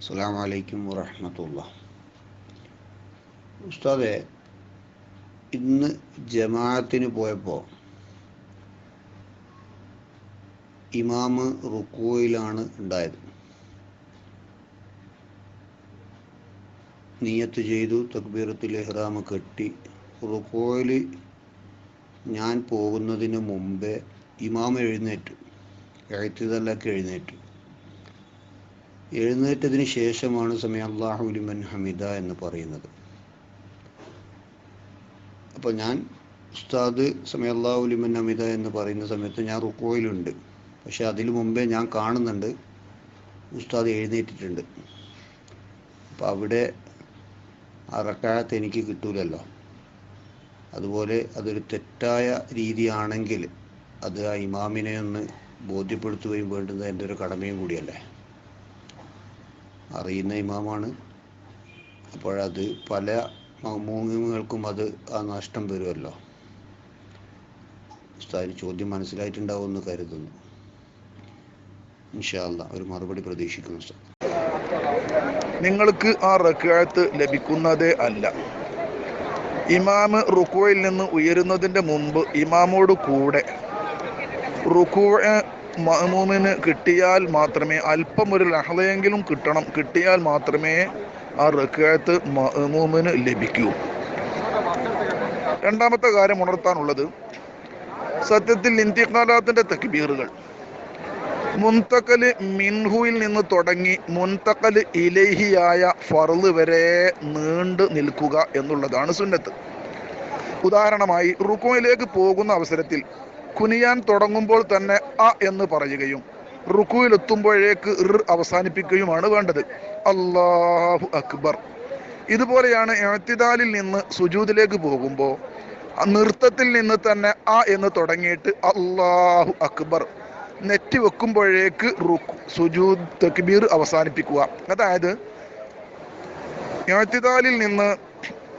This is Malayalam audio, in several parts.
അസ്സാം വലൈക്കും വറഹമത്തുള്ള ഉസ്താദെ ഇന്ന് ജമാഅത്തിന് പോയപ്പോൾ ഇമാമ് റുക്കോയിലാണ് ഉണ്ടായത്. നീയത്ത് ചെയ്തു തക്ബീറത്തിൽ ഇഹ്റാമ് കെട്ടി. റുക്കോയിൽ ഞാൻ പോകുന്നതിന് മുമ്പേ ഇമാം എഴുന്നേറ്റു. എഴുത്തിതല്ലൊക്കെ എഴുന്നേറ്റു. എഴുന്നേറ്റതിന് ശേഷമാണ് സമയ അള്ളാഹുലിമൻ ഹമിദ എന്ന് പറയുന്നത്. അപ്പോൾ ഞാൻ ഉസ്താദ് സമയ അള്ളാഹുലിമൻ ഹമിദ എന്ന് പറയുന്ന സമയത്ത് ഞാൻ റുക്കോയിലുണ്ട് പക്ഷെ അതിനു മുമ്പേ ഞാൻ കാണുന്നുണ്ട്. ഉസ്താദ് എഴുന്നേറ്റിട്ടുണ്ട്. അപ്പോൾ അവിടെ ആ റക്കായത്ത് എനിക്ക് കിട്ടൂലല്ലോ. അതുപോലെ അതൊരു തെറ്റായ രീതിയാണെങ്കിൽ അത് ആ ഇമാമിനെ ഒന്ന് ബോധ്യപ്പെടുത്തുകയും വേണ്ടുന്നത് എന്റെ ഒരു കടമയും കൂടിയല്ലേ? അറിയുന്ന ഇമാമാണ്. അപ്പോഴത് പല മൗമൂങ്ങൾക്കും അത് ആ നഷ്ടം വരുമല്ലോ. ഉസ്താദിന് ചോദ്യം മനസ്സിലായിട്ടുണ്ടാവുമെന്ന് കരുതുന്നു. ഇൻഷാല്ല ഒരു മറുപടി പ്രതീക്ഷിക്കുന്നു നിങ്ങൾക്ക് ആ റക്കാഴത്ത് ലഭിക്കുന്നതേ അല്ല. ഇമാമ് റുക്കുവയിൽ നിന്ന് ഉയരുന്നതിന്റെ മുമ്പ് ഇമാമോട് കൂടെ റുക്കുവ മഹമൂമിന് കിട്ടിയാൽ മാത്രമേ അല്പം ഒരു ലഹളയെങ്കിലും കിട്ടണം. കിട്ടിയാൽ മാത്രമേ ആ റക്കായത്ത് മഹമൂമിന് ലഭിക്കൂ. രണ്ടാമത്തെ കാര്യം ഉണർത്താനുള്ളത് സത്യത്തിൽ ഇന്ത്യക്കാലാത്തിന്റെ തക്ബീറുകൾ. മുൻതക്കൽ മിൻഹുയിൽ നിന്ന് തുടങ്ങി മുൻതക്കൽ ഇലഹിയായ ഫറൽ വരെ നീണ്ടു നിൽക്കുക എന്നുള്ളതാണ് സുന്നത്ത്. ഉദാഹരണമായി റുക്കുവിലേക്ക് പോകുന്ന അവസരത്തിൽ കുനിയാൻ തുടങ്ങുമ്പോൾ തന്നെ അ എന്ന് പറയുകയും റുക്കുവിലെത്തുമ്പോഴേക്ക് ഇർ അവസാനിപ്പിക്കുകയുമാണ് വേണ്ടത്. അള്ളാഹു അക്ബർ. ഇതുപോലെയാണ് എഴുത്തിദാലിൽ നിന്ന് സുജൂദിലേക്ക് പോകുമ്പോൾ നൃത്തത്തിൽ നിന്ന് തന്നെ ആ എന്ന് തുടങ്ങിയിട്ട് അള്ളാഹു അക്ബർ നെറ്റ് വെക്കുമ്പോഴേക്ക് റുക്കു സുജൂദ് തക്ബീർ അവസാനിപ്പിക്കുക. അതായത് എഴുത്തിദാലിൽ നിന്ന്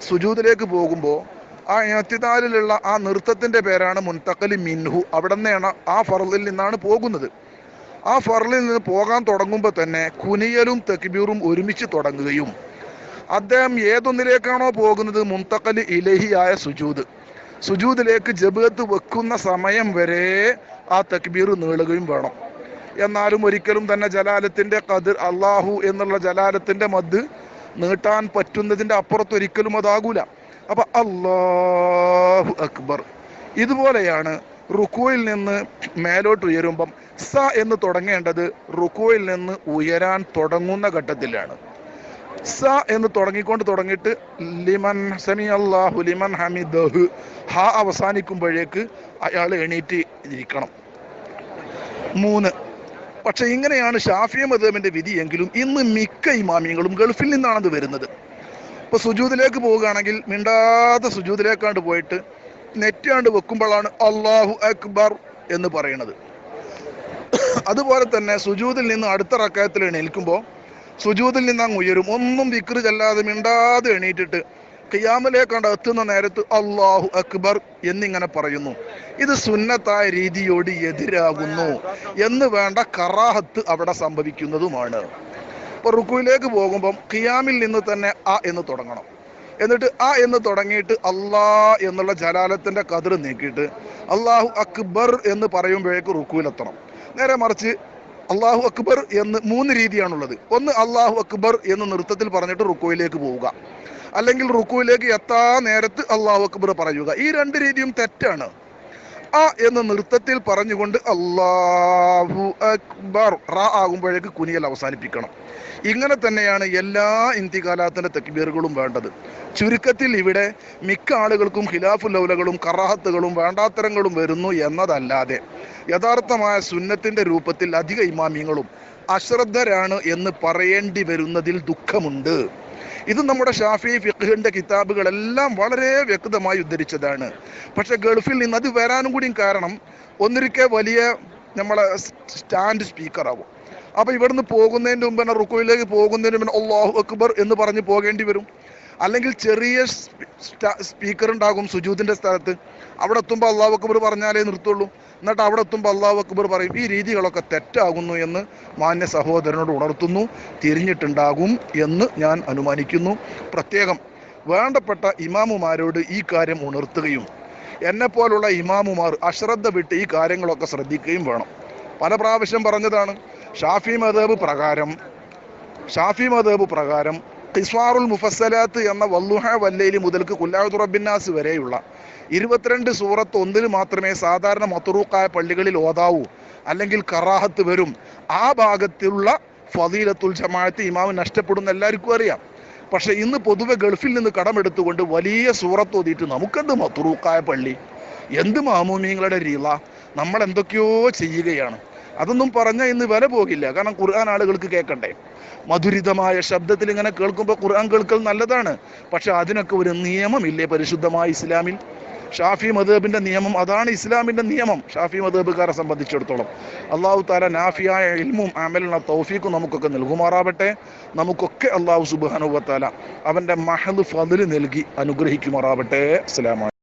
സുജൂദിലേക്ക് പോകുമ്പോൾ ആ എഴുത്തിദാലിലുള്ള ആ നൃത്തത്തിന്റെ പേരാണ് മുൻതക്കലി മിൻഹു. അവിടെ നിന്നാണ് ആ ഫറലിൽ നിന്നാണ് പോകുന്നത്. ആ ഫറലിൽ നിന്ന് പോകാൻ തുടങ്ങുമ്പോൾ തന്നെ കുനിയലും തക്ബീറും ഒരുമിച്ച് തുടങ്ങുകയും അദ്ദേഹം ഏതൊന്നിലേക്കാണോ പോകുന്നത്? മുൻതക്കലി ഇലഹിയായ സുജൂദ്. സുജൂദിലേക്ക് ജബത്ത് വെക്കുന്ന സമയം വരെ ആ തക്ബീർ നീളുകയും വേണം. എന്നാലും ഒരിക്കലും തന്നെ ജലാലത്തിന്റെ കതിർ അള്ളാഹു എന്നുള്ള ജലാലത്തിന്റെ മദ് നീട്ടാൻ പറ്റുന്നതിന്റെ അപ്പുറത്തൊരിക്കലും അതാകൂല. അപ്പൊ അള്ളാഹു അക്ബർ. ഇതുപോലെയാണ് റുക്കുവിൽ നിന്ന് മേലോട്ട് ഉയരുമ്പം സ എന്ന് തുടങ്ങേണ്ടത് റുക്കുവിൽ നിന്ന് ഉയരാൻ തുടങ്ങുന്ന ഘട്ടത്തിലാണ്. സ എന്ന് തുടങ്ങിക്കൊണ്ട് തുടങ്ങിയിട്ട് ലിമൻ സമി അള്ളാഹു ലിമൻ ഹമിദഹ്. ഹ അവസാനിക്കുമ്പോഴേക്ക് അയാൾ എണീറ്റ് ഇരിക്കണം മൂന്ന്. പക്ഷെ ഇങ്ങനെയാണ് ഷാഫിയ മദബിന്റെ വിധിയെങ്കിലും ഇന്ന് മിക്ക ഇമാമിയങ്ങളും ഗൾഫിൽ നിന്നാണത് വരുന്നത്. ഇപ്പൊ സുജൂതിലേക്ക് പോവുകയാണെങ്കിൽ മിണ്ടാത്ത സുജൂതിലേക്കാണ്ട് പോയിട്ട് നെറ്റാണ്ട് വെക്കുമ്പോഴാണ് അള്ളാഹു അക്ബർ എന്ന് പറയുന്നത്. അതുപോലെ തന്നെ സുജൂതിൽ നിന്ന് അടുത്ത റക്കയത്തിൽ എണീൽക്കുമ്പോൾ സുജൂതിൽ നിന്ന് അങ്ങ് ഉയരും. ഒന്നും വിക്രി ചെല്ലാതെ മിണ്ടാതെ എണീറ്റിട്ട് ഖിയാമിലേക്കാണ്ട് എത്തുന്ന നേരത്ത് അള്ളാഹു അക്ബർ എന്നിങ്ങനെ പറയുന്നു. ഇത് സുന്നത്തായ രീതിയോട് എതിരാകുന്നു എന്ന് വേണ്ട കറാഹത്ത് അവിടെ സംഭവിക്കുന്നതുമാണ്. ഇപ്പൊ റുക്കുവിലേക്ക് പോകുമ്പം ഖിയാമിൽ നിന്ന് തന്നെ ആ എന്ന് തുടങ്ങണം. എന്നിട്ട് ആ എന്ന് തുടങ്ങിയിട്ട് അള്ളാ എന്നുള്ള ജലാലത്തിന്റെ കതിർ നീക്കിയിട്ട് അള്ളാഹു അക്ബർ എന്ന് പറയുമ്പോഴേക്ക് റുക്കുവിലെത്തണം. നേരെ മറിച്ച് അള്ളാഹു അക്ബർ എന്ന് മൂന്ന് രീതിയാണുള്ളത്. ഒന്ന് അള്ളാഹു അക്ബർ എന്ന് നൃത്തത്തിൽ പറഞ്ഞിട്ട് റുക്കുവിലേക്ക് പോവുക. അല്ലെങ്കിൽ റുക്കുവിലേക്ക് എത്താ നേരത്ത് അള്ളാഹു അക്ബർ പറയുക. ഈ രണ്ട് രീതിയും തെറ്റാണ്. ആ എന്ന് നൃത്തത്തിൽ പറഞ്ഞുകൊണ്ട് അള്ളാഹു അക്ബർ. റ ആകുമ്പോഴേക്ക് കുനിയൽ അവസാനിപ്പിക്കണം. ഇങ്ങനെ തന്നെയാണ് എല്ലാ ഇന്ത്യകാലാത്തിന്റെ തക്ബീറുകളും വേണ്ടത്. ചുരുക്കത്തിൽ ഇവിടെ മിക്ക ആളുകൾക്കും ഖിലാഫു ലൗലകളും കറാഹത്തുകളും വേണ്ടാത്തരങ്ങളും വരുന്നു എന്നതല്ലാതെ യഥാർത്ഥമായ സുന്നത്തിന്റെ രൂപത്തിൽ അധിക ഇമാമിയങ്ങളും അശ്രദ്ധരാണ് എന്ന് പറയേണ്ടി വരുന്നതിൽ ദുഃഖമുണ്ട്. ഇത് നമ്മുടെ ഷാഫി ഫിഖിന്റെ കിതാബുകളെല്ലാം വളരെ വ്യക്തമായി ഉദ്ധരിച്ചതാണ്. പക്ഷെ ഗൾഫിൽ നിന്ന് അത് വരാനും കൂടിയും കാരണം ഒന്നിരിക്കെ വലിയ നമ്മളെ സ്റ്റാൻഡ് സ്പീക്കറാവും. അപ്പം അപ്പൊ ഇവിടുന്ന് പോകുന്നതിന് മുമ്പ് തന്നെ റുക്കോയിലേക്ക് പോകുന്നതിന് മുമ്പ് അള്ളാഹു അക്ബർ എന്ന് പറഞ്ഞ് പോകേണ്ടി വരും. അല്ലെങ്കിൽ ചെറിയ സ്പീക്കർ ഉണ്ടാകും സുജൂദിന്റെ സ്ഥലത്ത്. അവിടെ എത്തുമ്പോൾ അള്ളാഹു അക്ബർ പറഞ്ഞാലേ നിർത്തുള്ളൂ. എന്നിട്ട് അവിടെ എത്തുമ്പോൾ അള്ളാഹു അക്ബർ പറയും ഈ രീതികളൊക്കെ തെറ്റാകുന്നു എന്ന് മാന്യ സഹോദരനോട് ഉണർത്തുന്നു തിരിഞ്ഞിട്ടുണ്ടാകും എന്ന് ഞാൻ അനുമാനിക്കുന്നു. പ്രത്യേകം വേണ്ടപ്പെട്ട ഇമാമുമാരോട് ഈ കാര്യം ഉണർത്തുകയും എന്നെ പോലുള്ള ഇമാമുമാർ അശ്രദ്ധ വിട്ട് ഈ കാര്യങ്ങളൊക്കെ ശ്രദ്ധിക്കുകയും വേണം. പല പ്രാവശ്യം പറഞ്ഞതാണ് ഷാഫി മദേബ് പ്രകാരം ഷാഫി മദേബ് പ്രകാരം ഖിസ്വാറുൽ മുഫസലാത്ത് എന്ന വല്ലുഹ വല്ലയിലി മുതൽക്ക് കുല്ലാഹുറബിന്നാസ് വരെയുള്ള ഇരുപത്തിരണ്ട് സൂറത്ത് ഒന്നിൽ മാത്രമേ സാധാരണ മത്തുറൂക്കായ പള്ളികളിൽ ഓതാവൂ അല്ലെങ്കിൽ കറാഹത്ത് വരും. ആ ഭാഗത്തുള്ള ഫതീലത്തുൽ ജമാഅത്ത് ഇമാമ് നഷ്ടപ്പെടുന്ന എല്ലാവർക്കും അറിയാം. പക്ഷെ ഇന്ന് പൊതുവെ ഗൾഫിൽ നിന്ന് കടമെടുത്തുകൊണ്ട് വലിയ സൂറത്ത് ഓതിയിട്ട് നമുക്കെന്ത് മത്തുറൂക്കായ പള്ളി? എന്ത് മാമൂമിങ്ങളുടെ രീള? നമ്മൾ എന്തൊക്കെയോ ചെയ്യുകയാണ്. അതൊന്നും പറഞ്ഞാൽ ഇന്ന് വില പോകില്ല. കാരണം ഖുർആൻ ആളുകൾക്ക് കേൾക്കണ്ടേ? മധുരിതമായ ശബ്ദത്തിൽ ഇങ്ങനെ കേൾക്കുമ്പോൾ ഖുർആൻ കേൾക്കൽ നല്ലതാണ്. പക്ഷെ അതിനൊക്കെ ഒരു നിയമമില്ലേ പരിശുദ്ധമായ ഇസ്ലാമിൽ? ഷാഫി മദേബിന്റെ നിയമം അതാണ് ഇസ്ലാമിന്റെ നിയമം. ഷാഫി മദേബുകാരെ സംബന്ധിച്ചിടത്തോളം. അള്ളാഹു താല നാഫിയായ ഇൽമും അമലിന തൗഫീക്കും നമുക്കൊക്കെ നൽകുമാറാവട്ടെ. നമുക്കൊക്കെ അള്ളാഹു സുബാനുവത്താല അവന്റെ മഹദ് ഫതിൽ നൽകി അനുഗ്രഹിക്കുമാറാവട്ടെ. അസ്സലാമു